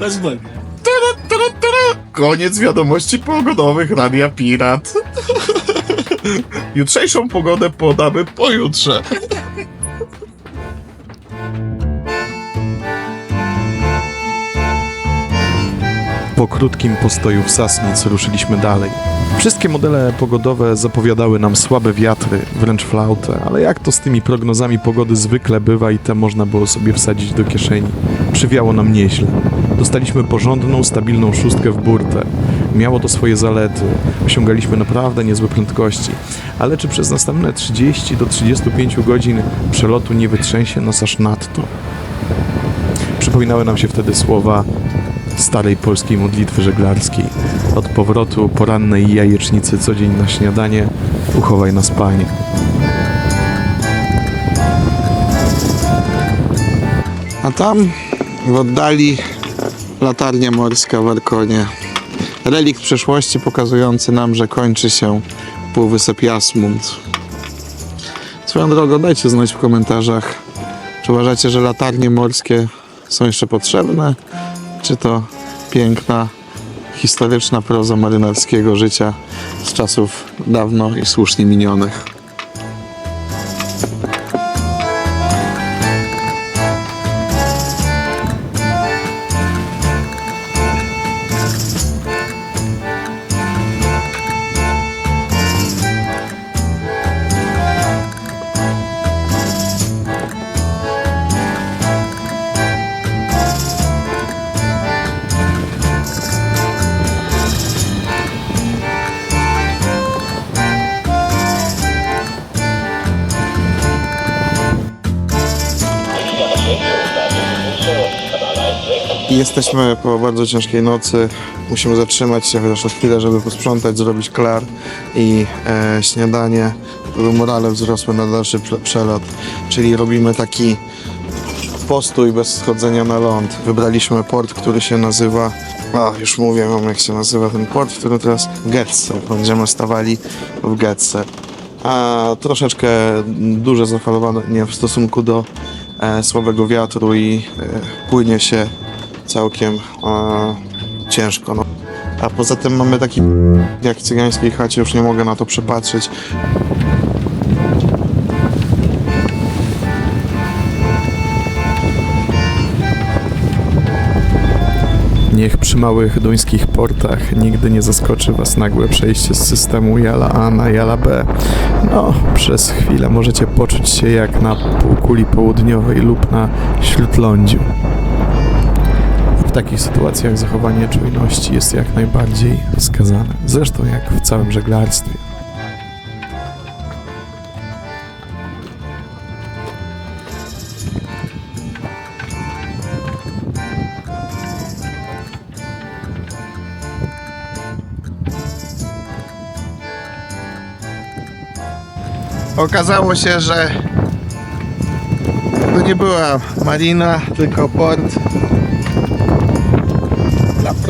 Turu. Koniec wiadomości pogodowych Radia Pirat. Jutrzejszą pogodę podamy pojutrze. Po krótkim postoju w Sasnic ruszyliśmy dalej. Wszystkie modele pogodowe zapowiadały nam słabe wiatry, wręcz flautę, ale jak to z tymi prognozami pogody zwykle bywa i te można było sobie wsadzić do kieszeni. Przywiało nam nieźle. Dostaliśmy porządną, stabilną szóstkę w burtę. Miało to swoje zalety. Osiągaliśmy naprawdę niezłe prędkości. Ale czy przez następne 30 do 35 godzin przelotu nie wytrzęsie nas aż nadto? Przypominały nam się wtedy słowa starej polskiej modlitwy żeglarskiej. Od powrotu porannej jajecznicy co dzień na śniadanie uchowaj nas Panie. A tam w oddali latarnia morska w Arkonie. Relikt przeszłości pokazujący nam, że kończy się półwysep Jasmund. Swoją drogą dajcie znać w komentarzach, czy uważacie, że latarnie morskie są jeszcze potrzebne, czy to piękna, historyczna proza marynarskiego życia z czasów dawno i słusznie minionych. Jesteśmy po bardzo ciężkiej nocy. Musimy zatrzymać się chociaż na chwilę, żeby posprzątać, zrobić klar i e, śniadanie, żeby morale wzrosły na dalszy prze- przelot. Czyli robimy taki postój bez schodzenia na ląd. Wybraliśmy port, który się nazywa. A, już mówię wam jak się nazywa ten port, w którym teraz Getze. Będziemy stawali w Getze. A troszeczkę duże zafalowanie w stosunku do e, słabego wiatru i e, płynie się całkiem e, ciężko. No. A poza tym mamy taki jak w cygańskiej chacie, już nie mogę na to przepatrzeć. Niech przy małych duńskich portach nigdy nie zaskoczy Was nagłe przejście z systemu Jala A na Jala B. No, przez chwilę możecie poczuć się jak na półkuli południowej lub na śródlądziu. W takich sytuacjach zachowanie czujności jest jak najbardziej wskazane. Zresztą jak w całym żeglarstwie. Okazało się, że to nie była marina, tylko port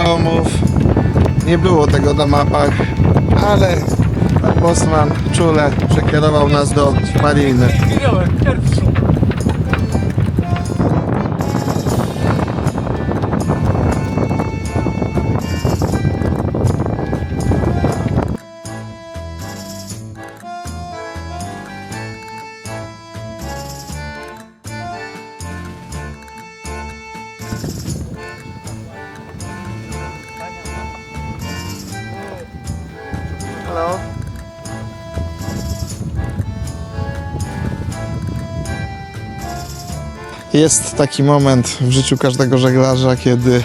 promów. Nie było tego na mapach, ale Bosman czule przekierował nas do mariny. Jest taki moment w życiu każdego żeglarza, kiedy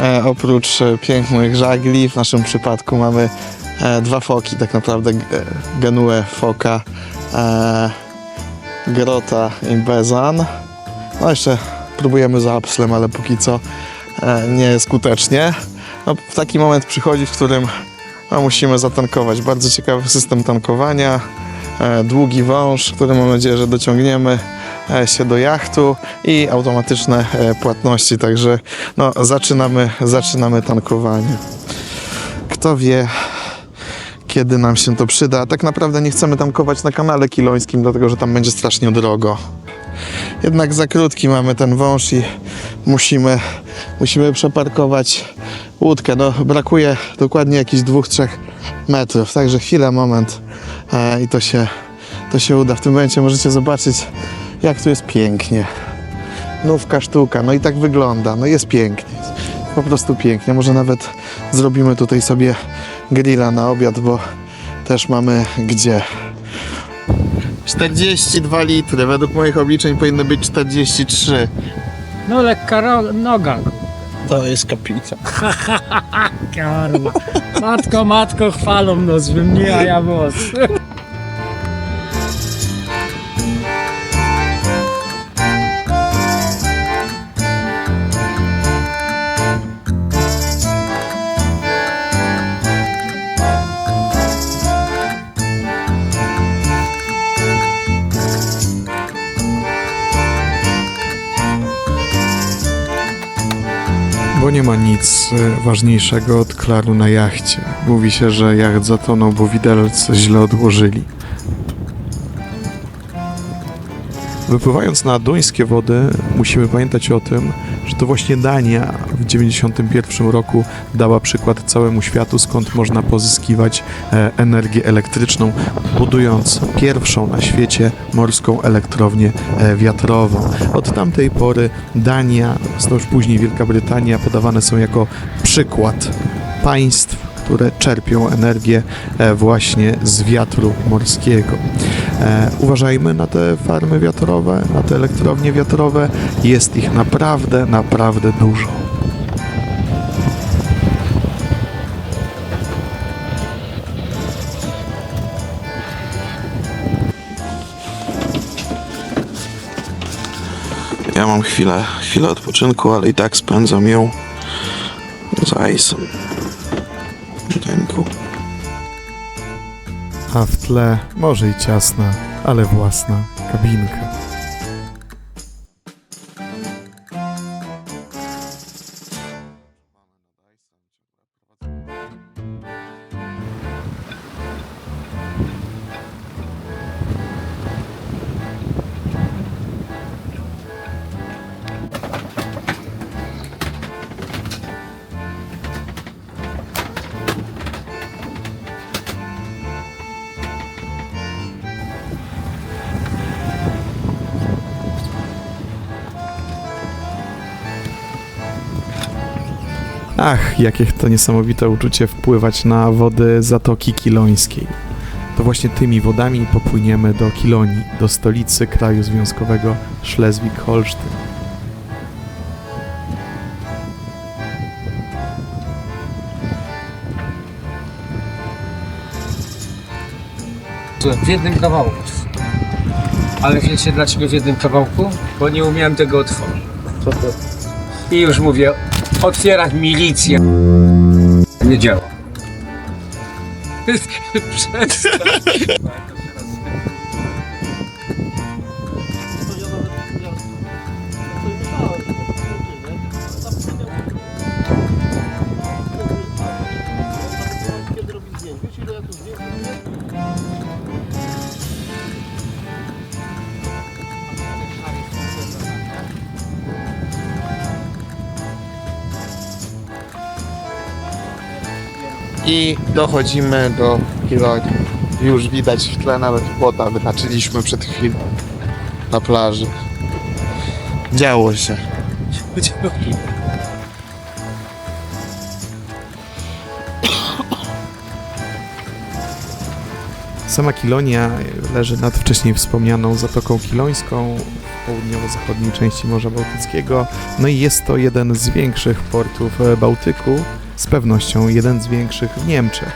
e, oprócz e, pięknych żagli, w naszym przypadku mamy e, dwa foki, tak naprawdę e, genue foka, e, grota i bezan. No jeszcze próbujemy za apslem, ale póki co e, nie skutecznie. No, w taki moment przychodzi, w którym no, musimy zatankować. Bardzo ciekawy system tankowania. E, długi wąż, który mam nadzieję, że dociągniemy się do jachtu i automatyczne e, płatności. Także no, zaczynamy, zaczynamy tankowanie. Kto wie, kiedy nam się to przyda. Tak naprawdę nie chcemy tankować na kanale kilońskim, dlatego że tam będzie strasznie drogo. jednak za krótki mamy ten wąż i musimy, musimy przeparkować łódkę. No, brakuje dokładnie jakichś dwóch, trzech metrów, także chwila, moment e, i to się, to się uda. W tym momencie możecie zobaczyć, jak tu jest pięknie. Nówka sztuka, no i tak wygląda, no jest pięknie, po prostu pięknie. Może nawet zrobimy tutaj sobie grilla na obiad, bo też mamy gdzie. 42 litry, według moich obliczeń powinny być 43. No lekka noga. To jest kaplica. Karma. Matko, matko, chwalą nos we mnie, a ja was. Nie ma nic e, ważniejszego od klaru na jachcie. Mówi się, że jacht zatonął, bo widelce źle odłożyli. Wypływając na duńskie wody, musimy pamiętać o tym, że to właśnie Dania w 1991 roku dała przykład całemu światu, skąd można pozyskiwać e, energię elektryczną, budując pierwszą na świecie morską elektrownię e, wiatrową. Od tamtej pory Dania, już później Wielka Brytania podawane są jako przykład państw, które czerpią energię e, właśnie z wiatru morskiego. E, uważajmy na te farmy wiatrowe, na te elektrownie wiatrowe. Jest ich naprawdę, naprawdę dużo. Ja mam chwilę, chwilę odpoczynku, ale i tak spędzam ją z Aisem. Dańku. A w tle może i ciasna, ale własna kabinka. Ach, jakie to niesamowite uczucie wpływać na wody Zatoki Kilońskiej. To właśnie tymi wodami popłyniemy do Kilonii, do stolicy kraju związkowego Szlezwik-Holsztyn. W jednym kawałku. Ale wiecie dlaczego w jednym kawałku? Bo nie umiałem tego otworzyć. I już mówię, otwierać milicja. Nie działa. Przestań. I dochodzimy do Hilonii. Już widać w tle nawet płota wyhaczyliśmy przed chwilą na plaży. Działo się. Sama Kilonia leży nad wcześniej wspomnianą Zatoką Kilońską w południowo-zachodniej części Morza Bałtyckiego. No i jest to jeden z większych portów e, Bałtyku, z pewnością jeden z większych w Niemczech.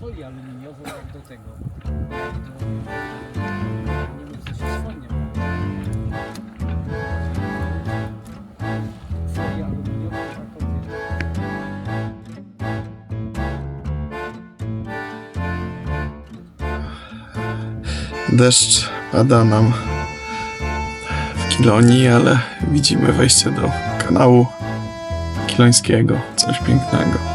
folię aluminiową do tego. Do... Deszcz pada nam w Kilonii, ale widzimy wejście do kanału kilońskiego. Coś pięknego.